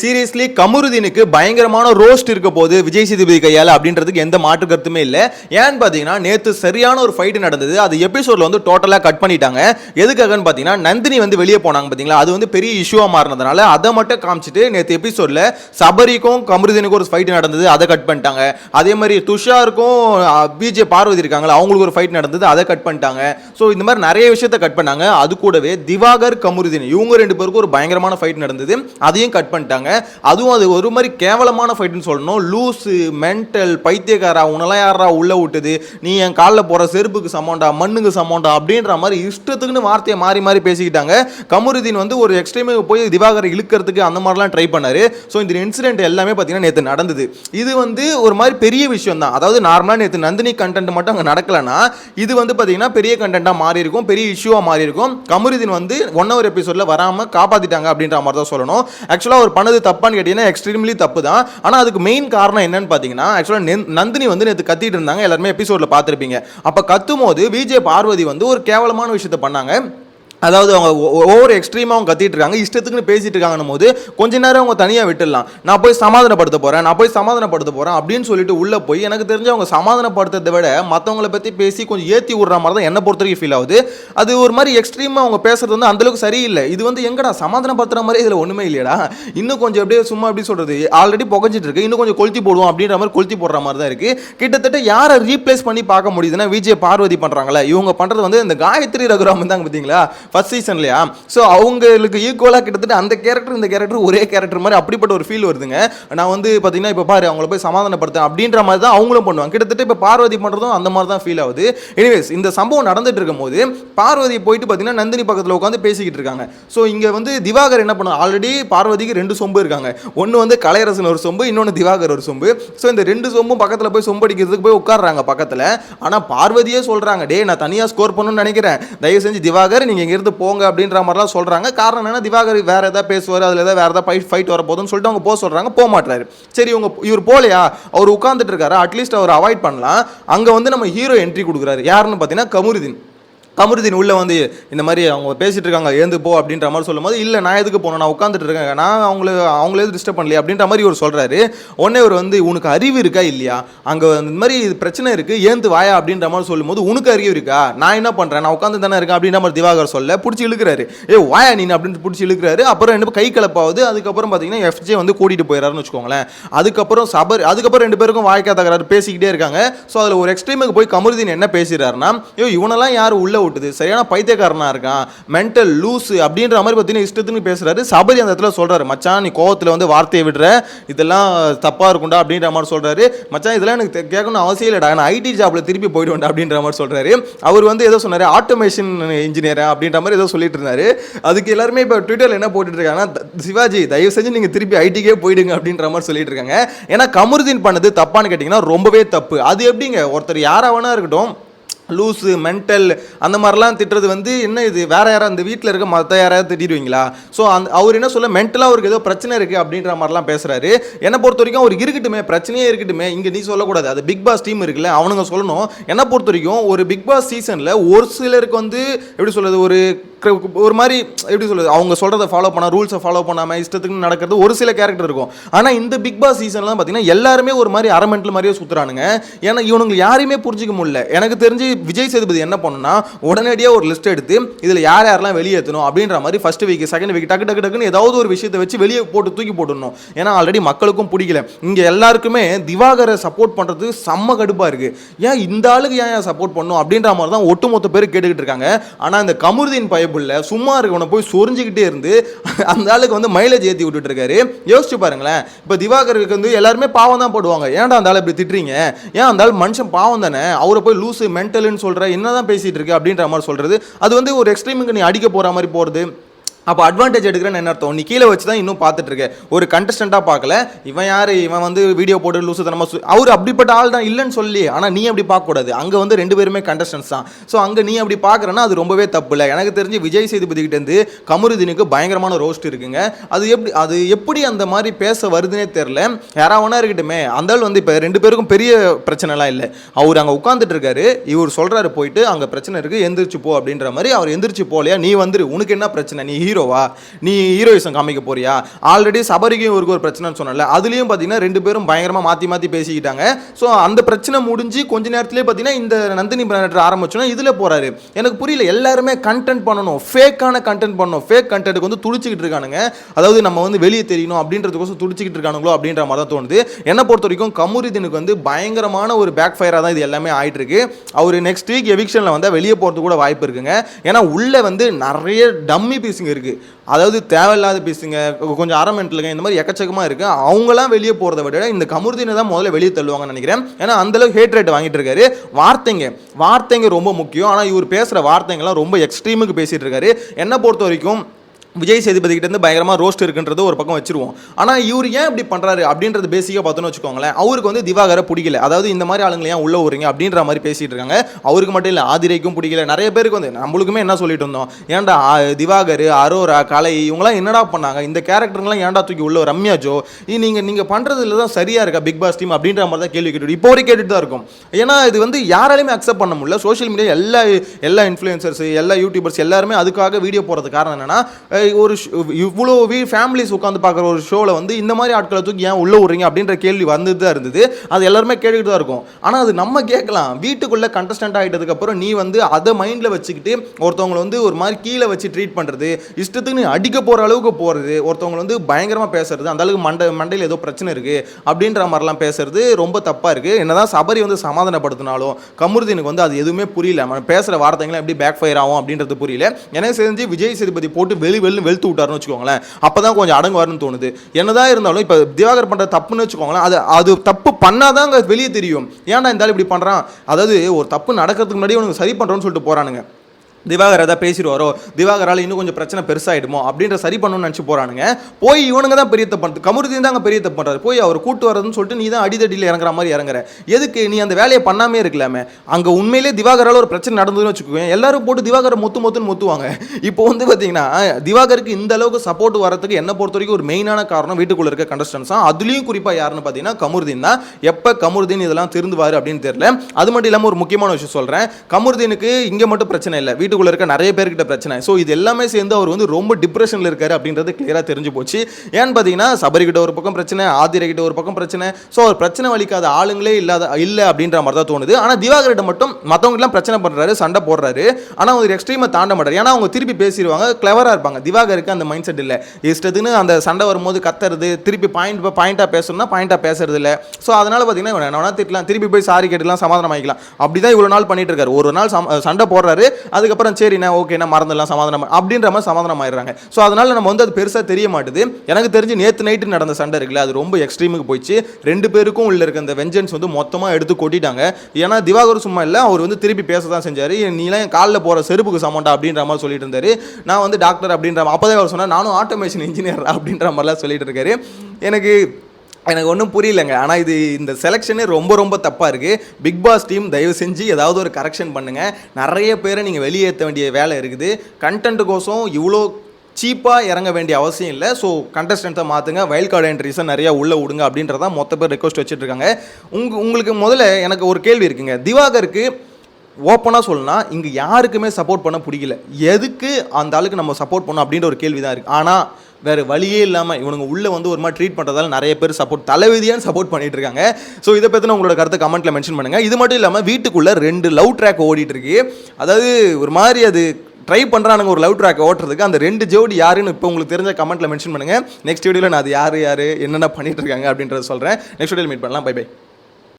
Seriously கமருதீனுக்கு பயங்கரமான roast இருக்க போது விஜய் சேதுபதி கையால் அப்படின்றதுக்கு எந்த மாற்று கருத்துமே இல்லை. ஏன்னு பார்த்தீங்கன்னா நேற்று சரியான ஒரு ஃபைட் நடந்தது. அது எபிசோட்ல வந்து டோட்டலாக கட் பண்ணிட்டாங்க. எதுக்காகன்னு பார்த்தீங்கன்னா நந்தினி வந்து வெளியே போனாங்க பார்த்தீங்களா அது வந்து பெரிய இஷ்யூவாக மாறினதுனால அதை மட்டும் காமிச்சிட்டு நேற்று எபிசோட்ல சபரிக்கும் கமருதீனுக்கும் ஒரு ஃபைட் நடந்தது. அதை கட் பண்ணிட்டாங்க. அதே மாதிரி துஷாருக்கும் பிஜே பார்வதி இருக்காங்களா அவங்களுக்கு ஒரு ஃபைட் நடந்தது. அதை கட் பண்ணிட்டாங்க. ஸோ இந்த மாதிரி நிறைய விஷயத்த கட் பண்ணாங்க. அது கூடவே திவாகர் கமருதீன் இவங்க ரெண்டு பேருக்கும் ஒரு பயங்கரமான ஃபைட் நடந்தது. அதையும் கட் பண்ணிட்டாங்க. அதுவும் அது ஒரு மாதிரி கேவலமான ஃபைட்டுன்னு சொல்லணும். லூஸு மென்டல் பைத்தியக்காரா உனலாம் யாரா உள்ள விட்டுது? நீ என் காலில் போகிற செருப்புக்கு சமோண்டா மண்ணுக்கு சமோண்டா அப்படின்ற மாதிரி இஷ்டத்துக்குன்னு வார்த்தையை மாறி மாறி பேசிக்கிட்டாங்க. கமருதீன் வந்து ஒரு எக்ஸ்ட்ரீமுக்கு போய் திவாகரை இழுக்கிறதுக்கு அந்த மாதிரிலாம் ட்ரை பண்ணாரு. ஸோ இந்த இன்சிடென்ட் எல்லாமே பார்த்தீங்கன்னா நேற்று நடந்தது. இது வந்து ஒரு மாதிரி பெரிய விஷயம் தான் அதாவது நார்மலாக நேற்று நந்தினி கண்டென்ட் மட்டும் அங்கே நடக்கலைன்னா இது வந்து பார்த்தீங்கன்னா பெரிய கண்டென்ட்டாக மாறி இருக்கும் பெரிய இஷ்யூவாக மாறி இருக்கும். கமருதீன் வந்து ஒன் ஹவர் எபிசோடில் வராமல் காப்பாற்றிட்டாங்க அப்படின்ற மாதிரி தான் சொல்லணும் ஆக்சுவலாக அவர் பண்ணது தப்பான்னு கேட்டிங்கன்னா எக்ஸ்ட்ரீம்லி தப்பு தான் ஆனால் அதுக்கு மெயின் காரணம் என்னன்னு பார்த்தீங்கன்னா ஆக்சுவலாக நந்தினி வந்து நேற்று கத்திட்டு இருந்தாங்க. எல்லாருமே எபிசோடில் பார்த்துருப்பீங்க அப்போ கத்தும் போது விஜய் பார்வதி வந்து ஒரு கேவலமான விஷயத்த பண்ணாங்க. அதாவது அவங்க ஒவ்வொரு எக்ஸ்ட்ரீமாக அவங்க கத்திட்டு இருக்காங்க இஷ்டத்துக்குன்னு பேசிட்டு இருக்காங்கன்னும் போது கொஞ்ச நேரம் அவங்க தனியாக விட்டுடலாம். நான் போய் சமாதானப்படுத்த போகிறேன் நான் போய் சமாதானப்படுத்த போகிறேன் அப்படின்னு சொல்லிட்டு உள்ளே போய் எனக்கு தெரிஞ்சு அவங்க சமாதானப்படுத்துறதை விட மற்றவங்கள பற்றி பேசி கொஞ்சம் ஏற்றி விடுற மாதிரி தான் என்னை பொறுத்த வரைக்கும் ஃபீல் ஆகுது. அது ஒரு மாதிரி எக்ஸ்ட்ரீமாக அவங்க பேசுறது வந்து அந்தளவுக்கு சரியில்லை. இது வந்து எங்கடா சமாதானப்படுத்துற மாதிரி இதில் ஒன்றுமே இல்லையடா. இன்னும் கொஞ்சம் அப்படியே சும்மா அப்படி சொல்கிறது ஆல்ரெடி புகஞ்சிட்டு இருக்கு. இன்னும் கொஞ்சம் கொளுத்தி போடுவோம் அப்படின்ற மாதிரி கொளுத்தி போடுற மாதிரி தான் இருக்குது கிட்டத்தட்ட யாரை ரீப்ளேஸ் பண்ணி பார்க்க முடியுதுன்னா விஜய் பார்வதி பண்ணுறாங்களே இவங்க பண்ணுறது வந்து இந்த காயத்ரி ரகுராம் தான் பார்த்தீங்களா ஃபர்ஸ்ட் இல்லையா? ஸோ அவங்களுக்கு ஈக்குவலாக கிட்டத்தட்ட அந்த கேரக்டர் இந்த கேரக்டர் ஒரே கேரக்டர் மாதிரி அப்படிப்பட்ட ஒரு ஃபீல் வருதுங்க. நான் வந்து பார்த்தீங்கன்னா இப்போ பாரு அவங்கள போய் சமாதானப்படுத்தேன் அப்படின்ற மாதிரி தான் அவங்களும் பண்ணுவாங்க. கிட்டத்தட்ட இப்போ பார்வதி பண்ணுறதும் அந்த மாதிரி தான் ஃபீல் ஆகுது. எனிவேஸ் இந்த சம்பவம் நடந்துட்டு இருக்கும்போது பார்வதி போயிட்டு பார்த்தீங்கன்னா நந்தினி பக்கத்தில் உட்காந்து பேசிக்கிட்டு இருக்காங்க. ஸோ இங்கே வந்து திவாகர் என்ன பண்ணுவாங்க? ஆல்ரெடி பார்வதிக்கு ரெண்டு சொம்பு இருக்காங்க. ஒன்று வந்து கலையரசன் ஒரு சொம்பு இன்னொன்று திவாகர் ஒரு சொம்பு. ஸோ இந்த ரெண்டு சொம்பும் பக்கத்தில் போய் சொம்பு அடிக்கிறதுக்கு போய் உட்காடுறாங்க பக்கத்தில். ஆனால் பார்வதியே சொல்கிறாங்க டே நான் தனியாக ஸ்கோர் பண்ணணும்னு நினைக்கிறேன். தயவு செஞ்சு திவாகர் நீங்கள் இங்கேருந்து போங்க அப்படின்ற மாதிரிலாம் சொல்கிறாங்க காரணம் என்னென்னா திவாகர் வேறு எதாவது பேசுவார் அதில் எதாவது வேறு எதாவது ஃபைட் ஃபைட் வர போதுன்னு சொல்லிட்டு அவங்க போக சொல்கிறாங்க போக மாட்டாரு சரி இவங்க இவர் போலையா? அவர் உட்காந்துட்டு இருக்காரு? அட்லீஸ்ட் அவர் அவாய்ட் பண்ணலாம். அங்கே வந்து நம்ம ஹீரோ என்ட்ரி கொடுக்குறாரு. யாருன்னு பார்த்தீங்கன்னா கமுருதீன். கமருதீன் உள்ள வந்து இந்த மாதிரி அவங்க பேசிட்டு இருக்காங்க ஏந்து போ அப்படின்ற மாதிரி சொல்லும் போது இல்லை நான் எதுக்கு போனோம் நான் உட்காந்துட்டு இருக்கேன். நான் அவங்கள அவங்களே டிஸ்டர்ப் பண்ணலையே அப்படின்ற மாதிரி இவர் சொல்றாரு. உடனே இவர் வந்து உனக்கு அறிவு இருக்கா இல்லையா? அங்கே இந்த மாதிரி இது பிரச்சனை இருக்கு. ஏந்து வாயா? அப்படின்ற மாதிரி சொல்லும்போது உனக்கு அறிவு இருக்கா? நான் என்ன பண்றேன்? நான் உட்காந்து தானே இருக்கேன் அப்படின்ற மாதிரி திவாகர் சொல்ல பிடிச்சி இழுக்கிறாரு. ஏ வாயா நீ? அப்படின்னு பிடிச்சி இழுக்கிறாரு. அப்புறம் ரெண்டு கை கலப்பாவது. அதுக்கப்புறம் பார்த்தீங்கன்னா எஃப்ஜே வந்து கூட்டிட்டு போயிடறாருன்னு வச்சுக்கோங்களேன். அதுக்கப்புறம் சபர் அதுக்கப்புறம் ரெண்டு பேருக்கும் வாய்க்கா தகராறு பேசிக்கிட்டே இருக்காங்க. ஸோ அதில் ஒரு எக்ஸ்ட்ரீமுக்கு போய் கமருதீன் என்ன பேசிடுறாருன்னா ஐயோ இவனெல்லாம் யார்? உள்ள ஓட்டுது சரியான பைத்தியக்காரனா இருக்கான். மென்டல் லூஸு அப்படின்ற மாதிரி பார்த்தீங்கன்னா இஷ்டத்துக்கு பேசுறாரு. சபரி அந்த இடத்துல சொல்கிறாரு மச்சான் நீ கோவத்தில் வந்து வார்த்தையை விடுற. இதெல்லாம் தப்பாக இருக்கும்டா அப்படின்ற மாதிரி சொல்கிறாரு மச்சான் இதெல்லாம் எனக்கு கேட்கணும் அவசியம் இல்லைடா. நான் ஐடி ஜாப்பில் திருப்பி போயிடுவேன் அப்படின்ற மாதிரி சொல்கிறாரு அவர் வந்து ஏதோ சொன்னார் ஆட்டோமேஷன் இன்ஜினியர் அப்படின்ற மாதிரி ஏதோ சொல்லிட்டு இருந்தாரு. அதுக்கு எல்லாருமே இப்போ ட்விட்டரில் என்ன போட்டுட்டு இருக்காங்கன்னா சிவாஜி தயவு செஞ்சு நீங்கள் திருப்பி ஐடிக்கே போயிடுங்க அப்படின்ற மாதிரி சொல்லிட்டு இருக்காங்க. ஏன்னா கமருதீன் பண்ணது தப்பான்னு கேட்டிங்கன்னா ரொம்பவே தப்பு. அது எப்படிங்க? ஒருத்தர் யாராக வேணா இருக்கட்டும் லூஸு மென்டல் அந்த மாதிரிலாம் திட்டுறது வந்து என்ன இது? வேற யாராவது அந்த வீட்டில் இருக்க மற்ற யாராவது திட்டிடுவீங்களா? ஸோ அந்த அவர் என்ன சொல்ல மென்டலாக அவருக்கு ஏதோ பிரச்சனை இருக்குது அப்படின்ற மாதிரிலாம் பேசுகிறாரு என்னை பொறுத்த வரைக்கும் அவருக்கு இருக்கட்டுமே பிரச்சனையே இருக்கட்டுமே இங்கே நீ சொல்லக்கூடாது. அது பிக் பாஸ் டீம் இருக்குல்ல அவனுங்க சொல்லணும். என்னை பொறுத்த வரைக்கும் ஒரு பிக் பாஸ் சீசனில் ஒரு சிலருக்கு வந்து எப்படி சொல்கிறது ஒரு ஒரு மாதிரி எப்படி சொல்லுது அவங்க சொல்கிறத ஃபாலோ பண்ணால் ரூல்ஸை ஃபாலோ பண்ணாமல் இஷ்டத்துக்கு நடக்கிறது ஒரு சில கேரக்டர் இருக்கும். ஆனால் இந்த பிக் பாஸ் சீசன்லாம் பார்த்தீங்கன்னா எல்லாருமே ஒரு மாதிரி அரமெண்டல் மாதிரியே சுற்றுறானுங்க ஏன்னா இவனுங்க யாரையுமே புரிஞ்சிக்க முடியல. எனக்கு தெரிஞ்சு விஜய் சேதுபதி என்ன பண்ணுன்னா உடனடியாக ஒரு லிஸ்ட் எடுத்து இதில் யார் யாரெல்லாம் வெளியேற்றணும் அப்படின்ற மாதிரி ஃபர்ஸ்ட் வீக் செகண்ட் வீக் டக்கு டக்கு டக்குன்னு ஏதாவது ஒரு விஷயத்தை வச்சு வெளியே போட்டு தூக்கி போட்டுடணும். ஏன்னா ஆல்ரெடி மக்களுக்கும் பிடிக்கல. இங்கே எல்லாருக்குமே திவாகரை சப்போர்ட் பண்ணுறது செம்ம கடுப்பாக இருக்குது ஏன் இந்த ஆளுக்கு ஏன் சப்போர்ட் பண்ணும் அப்படின்ற மாதிரி தான் ஒட்டுமொத்த பேர் கேட்டுக்கிட்டு இருக்காங்க. ஆனால் இந்த கமருதீன் பயப்புள்ள சும்மா இருக்கவனை போய் சொரிஞ்சுக்கிட்டே இருந்து அந்த ஆளுக்கு வந்து மைலேஜ் ஏற்றி விட்டுட்டு இருக்காரு யோசிச்சு பாருங்களேன். இப்போ திவாகருக்கு வந்து எல்லாருமே பாவம் தான் போடுவாங்க. ஏன்டா அந்த ஆள் இப்படி திட்டுறீங்க? ஏன் அந்த ஆள் மனுஷன் பாவம் தானே? அவரை போய் லூஸு மென்டலுன்னு சொல்கிற என்ன என்னதான் பேசிகிட்டு இருக்கு அப்படின்ற மாதிரி சொல்கிறது அது வந்து ஒரு எக்ஸ்ட்ரீமுக்கு நீ அடிக்க போகிற மாதிரி போகிறது அப்போ அட்வான்டேஜ் எடுக்கிறேன்னு என்ன அர்த்தம்? நீ கீழே வச்சு தான் இன்னும் பார்த்துட்டு இருக்க ஒரு கண்டஸ்டண்ட்டாக பார்க்கல. இவன் யார்? இவன் வந்து வீடியோ போட்டு லூசு தனமா சு அவர் அப்படிப்பட்ட ஆள் தான் இல்லைன்னு சொல்லி ஆனால் நீ அப்படி பார்க்கக்கூடாது. அங்கே வந்து ரெண்டு பேருமே கண்டஸ்டன்ஸ் தான். ஸோ அங்கே நீ அப்படி பார்க்குறேன்னா அது ரொம்பவே தப்பு இல்லை. எனக்கு தெரிஞ்சு விஜய் சேதுபதிக்கிட்டேருந்து கமருதீனுக்கு பயங்கரமான ரோஸ்ட் இருக்குங்க. அது எப்படி அது எப்படி அந்த மாதிரி பேச வருதுன்னே தெரில யாராவனா இருக்கட்டுமே. அந்த ஆள் வந்து இப்போ ரெண்டு பேருக்கும் பெரிய பிரச்சனைலாம் இல்லை. அவர் அங்கே உட்காந்துட்டு இருக்காரு இவர் சொல்கிறாரு போயிட்டு அங்கே பிரச்சனை இருக்குது எந்திரிச்சு போ. அப்படின்ற மாதிரி அவர் எந்திரிச்சு போலையா நீ வந்துரு. உனக்கு என்ன பிரச்சனை? நீ ஹீரோவா? நீ ஹீரோயிசம் காமிக்க போறியா? ஆல்ரெடி சபரிக்கும் இவருக்கு ஒரு பிரச்சனைன்னு சொன்னல அதுலயும் பார்த்தீங்கன்னா ரெண்டு பேரும் பயங்கரமா மாத்தி மாத்தி பேசிக்கிட்டாங்க. ஸோ அந்த பிரச்சனை முடிஞ்சு கொஞ்ச நேரத்திலே பார்த்தீங்கன்னா இந்த நந்தினி பிளானட் ஆரம்பிச்சோன்னா இதுல போறாரு. எனக்கு புரியல எல்லாருமே கண்டென்ட் பண்ணணும் ஃபேக்கான கண்டென்ட் பண்ணணும் ஃபேக் கண்டென்ட்டுக்கு வந்து துடிச்சிக்கிட்டு இருக்கானுங்க. அதாவது நம்ம வந்து வெளியே தெரியணும் அப்படின்றதுக்கோசம் துடிச்சிக்கிட்டு இருக்கானுங்களோ அப்படின்ற மாதிரி தான் தோணுது. என்னை பொறுத்த வரைக்கும் கமுரிதனுக்கு வந்து பயங்கரமான ஒரு பேக் ஃபயராக தான் இது எல்லாமே ஆயிட்டு இருக்கு அவர் நெக்ஸ்ட் வீக் எவிக்ஷனில் வந்தால் வெளியே போகிறது கூட வாய்ப்பு இருக்குங்க. ஏன்னா உள்ளே வந்து நிறைய டம்மி பீஸுங்க இருக்குது அதாவது தேவையில்லாத பீஸுங்க கொஞ்சம் அரமெண்ட்லுங்க இந்த மாதிரி எக்கச்சக்கமாக இருக்குது அவங்களாம் வெளியே போகிறத விட இந்த கமுர்தீனை தான் முதல்ல வெளியே தள்ளுவாங்கன்னு நினைக்கிறேன். ஏன்னா அந்த அளவுக்கு ஹேட் ரேட் வாங்கிட்டு இருக்காரு. வார்த்தைங்க வார்த்தைங்க ரொம்ப முக்கியம். ஆனால் இவர் பேசுகிற வார்த்தைங்கெல்லாம் ரொம்ப எக்ஸ்ட்ரீமுக்கு பேசிகிட்டு இருக்காரு. என்னை பொறுத்த வரைக்கும் விஜய் சேதுபதிக்கிட்டேருந்து பயங்கரமாக ரோஸ்ட் இருக்குன்றது ஒரு பக்கம் வச்சிருவோம். ஆனால் இவர் ஏன் இப்படி பண்ணுறாரு அப்படின்றது பேசிக்காக பார்த்தோன்னு வச்சுக்கோங்களேன். அவருக்கு வந்து திவாகரை பிடிக்கல. அதாவது இந்த மாதிரி ஆளுங்களை ஏன் உள்ளே வருங்க அப்படின்ற மாதிரி பேசிகிட்டு இருக்காங்க. அவருக்கு மட்டும் இல்லை ஆதிரைக்கும் பிடிக்கல. நிறைய பேருக்கு வந்து நம்மளுக்குமே என்ன சொல்லிட்டு இருந்தோம்? ஏன்டா திவாகர் அரோரா கலை இவங்களாம் என்னடா பண்ணாங்க? இந்த கேரக்டருங்களாம் ஏன்டா தூக்கி உள்ள ரம்யா ஜோ நீங்கள் நீங்கள் பண்ணுறதுல தான் சரியாக இருக்கா பிக் பாஸ் டீம் அப்படின்ற மாதிரி தான் கேள்வி கேட்டு இப்போ வரைக்கும் கேட்டுட்டு தான் இருக்கும். ஏன்னா இது வந்து யாராலையுமே அக்செப்ட் பண்ண முடியல. சோஷியல் மீடியா எல்லா எல்லா இன்ஃப்ளூயன்சர்ஸ் எல்லா யூடியூபர்ஸ் எல்லாருமே அதுக்காக வீடியோ போகிறது காரணம் என்னன்னா ஒரு இவ்வளோ வீ ஃபேமிலிஸ் உட்காந்து பார்க்குற ஒரு ஷோவில் வந்து இந்த மாதிரி ஆட்களை தூக்கி ஏன் உள்ளே விடுறீங்க அப்படின்ற கேள்வி வந்துட்டு தான் இருந்தது. அது எல்லாருமே கேட்டுக்கிட்டு தான் இருக்கும். ஆனால் அது நம்ம கேட்கலாம். வீட்டுக்குள்ளே கண்டஸ்டன்ட் ஆகிட்டதுக்கப்புறம் நீ வந்து அதை மைண்டில் வச்சுக்கிட்டு ஒருத்தவங்களை வந்து ஒரு மாதிரி கீழே வச்சு ட்ரீட் பண்ணுறது இஷ்டத்துக்கு நீ அடிக்க போகிற அளவுக்கு போகிறது ஒருத்தவங்களை வந்து பயங்கரமாக பேசுறது அந்த அளவுக்கு மண்டை மண்டையில் ஏதோ பிரச்சனை இருக்குது அப்படின்ற மாதிரிலாம் பேசுறது ரொம்ப தப்பாக இருக்குது என்னதான் சபரி வந்து சமாதானப்படுத்தினாலும் கமருதீனுக்கு வந்து அது எதுவுமே புரியல. நம்ம பேசுகிற வார்த்தைங்களாம் எப்படி பேக் ஃபயர் ஆகும் அப்படின்றது புரியல. எனக்கு தெரிஞ்சு விஜய் சேதுபதி போட்டு வெளி வெள்ளு வெளுத்து விட்டாருன்னு வச்சுக்கோங்களேன். அப்போ தான் கொஞ்சம் அடங்குவாருன்னு தோணுது. என்னதான் இருந்தாலும் இப்போ திவாகர் பண்ணுற தப்புன்னு வச்சுக்கோங்களேன் அது அது தப்பு பண்ணாதான் அங்கே வெளியே தெரியும். ஏன்டா இந்த இப்படி பண்ணுறான் அதாவது ஒரு தப்பு நடக்கிறதுக்கு முன்னாடி உனக்கு சரி பண்ணுறோன்னு சொல்லிட்டு போகிறானுங்க திவாகர் ஏதாவது பேசிடுவாரோ? திவாகரால் இன்னும் கொஞ்சம் பிரச்சனை பெருசாகிடுமோ அப்படின்ற சரி பண்ணணும்னு நினச்சி போகிறானுங்க போய் இவனுங்க தான் பெரிய தப்பு பண்ணுறது கமருதீன் தான் பெரிய தப்பு பண்ணுறாரு போய் அவர் கூட்டு வரதுன்னு சொல்லிட்டு நீ தான் அடிதடியில் இறங்குற மாதிரி இறங்குற. எதுக்கு நீ அந்த வேலையை பண்ணாமே இருக்கலாமே? அங்கே உண்மையிலே திவாகரால் ஒரு பிரச்சனை நடந்ததுன்னு வச்சுக்கோங்க எல்லாரும் போட்டு திவாகரை மொத்து மொத்துன்னு மொத்துவாங்க. இப்போ வந்து பார்த்தீங்கன்னா திவாகருக்கு இந்த அளவுக்கு சப்போர்ட் வரதுக்கு என்னை பொறுத்த வரைக்கும் ஒரு மெயினான காரணம் வீட்டுக்குள்ளே இருக்க கண்டஸ்டன்ஸ் தான். அதுலேயும் குறிப்பாக யாருன்னு பார்த்தீங்கன்னா கமருதீன் தான். எப்போ கமருதீன் இதெல்லாம் திருந்துவார் அப்படின்னு தெரியல. அது மட்டும் இல்லாமல் ஒரு முக்கியமான விஷயம் சொல்கிறேன் கமருதீனுக்கு இங்கே மட்டும் பிரச்சனை இல்லை. வீட்டுக்குள்ளே இருக்க நிறைய பேர்கிட்ட பிரச்சனை. ஸோ இது எல்லாமே சேர்ந்து அவர் வந்து ரொம்ப டிப்ரெஷனில் இருக்காரு அப்படின்றது கிளியராக தெரிஞ்சு போச்சு. ஏன்னு பார்த்தீங்கன்னா சபரிக்கிட்ட ஒரு பக்கம் பிரச்சனை ஆதிரகிட்ட ஒரு பக்கம் பிரச்சனை. ஸோ அவர் பிரச்சனை வலிக்காத ஆளுங்களே இல்லாத இல்லை அப்படின்ற மாதிரி தான் தோணுது. ஆனால் திவாகர்கிட்ட மட்டும் மற்றவங்கலாம் பிரச்சனை பண்ணுறாரு சண்டை போடுறாரு. ஆனால் அவர் எக்ஸ்ட்ரீமை தாண்ட மாட்டார். ஏன்னா அவங்க திருப்பி பேசிடுவாங்க கிளவராக இருப்பாங்க. திவாகருக்கு அந்த மைண்ட் செட் இல்லை. இஷ்டத்துன்னு அந்த சண்டை வரும்போது கத்துறது திருப்பி பாயிண்ட் பாயிண்ட்டாக பேசணும்னா பாயிண்டாக பேசுறது இல்லை. ஸோ அதனால் பார்த்தீங்கன்னா இவன் என்ன திட்டலாம் திருப்பி போய் சாரி கேட்டுலாம் சமாதானம் ஆகிக்கலாம் அப்படி தான் இவ்வளோ நாள் பண்ணிட்டு இருக்காரு. ஒரு நாள் சண்டை போடுறாரு. அதுக்கப்புறம் சரிண்ணா ஓகேண்ணா மறந்துடலாம் சமாதானம் அப்படின்ற மாதிரி சமாதானம் ஆயிடுறாங்க. ஸோ அதனால் நம்ம வந்து அது பெருசாக தெரிய மாட்டுது. எனக்கு தெரிஞ்சு நேற்று நைட்டு நடந்த சண்டை இருக்குல்ல அது ரொம்ப எக்ஸ்ட்ரீமுக்கு போயிடுச்சு. ரெண்டு பேருக்கும் உள்ள இருக்க அந்த வெஞ்சன்ஸ் வந்து மொத்தமாக எடுத்து கொட்டிட்டாங்க. ஏன்னா திவாகர் சும்மா இல்லை அவர் வந்து திருப்பி பேச தான் செஞ்சார் நீலாம் என் காலில் போகிற செருப்புக்கு சமண்டா அப்படின்ற மாதிரி சொல்லிட்டு இருந்தார். நான் வந்து டாக்டர் அப்படின்ற அப்போதான் அவர் சொன்னால் நானும் ஆட்டோமேஷன் இன்ஜினியர் அப்படின்ற மாதிரிலாம் சொல்லிட்டு இருக்காரு. எனக்கு எனக்கு ஒன்றும் புரியலங்க. ஆனால் இது இந்த செலெக்ஷனே ரொம்ப ரொம்ப தப்பாக இருக்குது பிக் பாஸ் டீம் தயவு செஞ்சு ஏதாவது ஒரு கரெக்ஷன் பண்ணுங்கள் நிறைய பேரை நீங்கள் வெளியேற்ற வேண்டிய வேலை இருக்குது. கண்டென்ட்டுக்கோசம் இவ்வளோ சீப்பாக இறங்க வேண்டிய அவசியம் இல்லை. ஸோ கண்டஸ்டன்ட்டை மாற்றுங்க வைல்ட் கார்டு என்ட்ரிஸை நிறையா உள்ளே விடுங்க அப்படின்றத மொத்த பேர் ரெக்வஸ்ட் வச்சுட்ருக்காங்க. உங்க உங்களுக்கு முதல்ல எனக்கு ஒரு கேள்வி இருக்குங்க. திவாகருக்கு ஓப்பனாக சொல்லணும்னா இங்கே யாருக்குமே சப்போர்ட் பண்ண பிடிக்கல. எதுக்கு அந்த ஆளுக்கு நம்ம சப்போர்ட் பண்ணோம் அப்படின்ற ஒரு கேள்வி தான் இருக்குது ஆனால் வேறு வழியே இல்லாமல் இவனுங்க உள்ளே வந்து ஒரு மாதிரி ட்ரீட் பண்ணுறதால நிறைய பேர் சப்போர்ட் தலைவிதியான்னு சப்போர்ட் பண்ணிட்டு இருக்காங்க. ஸோ இதை பற்றின உங்களோட கருத்தை கமெண்ட்டில் மென்ஷன் பண்ணுங்கள் இது மட்டும் இல்லாமல் வீட்டுக்குள்ளே ரெண்டு லவ் ட்ராக் ஓடிட்டு இருக்கு. அதாவது ஒரு மாதிரி அது ட்ரை பண்ணுறானுங்க ஒரு லவ் ட்ராக் ஓட்டுறதுக்கு அந்த ரெண்டு ஜோடி யாருன்னு இப்போ உங்களுக்கு தெரிஞ்ச கமெண்ட்டில் மென்ஷன் பண்ணுங்கள் நெக்ஸ்ட் வீடியோவில் நான் அது யார் யார் என்னென்ன பண்ணிட்டு இருக்காங்க அப்படின்றத சொல்கிறேன் நெக்ஸ்ட் வீடியோவில் மீட் பண்ணலாம். By by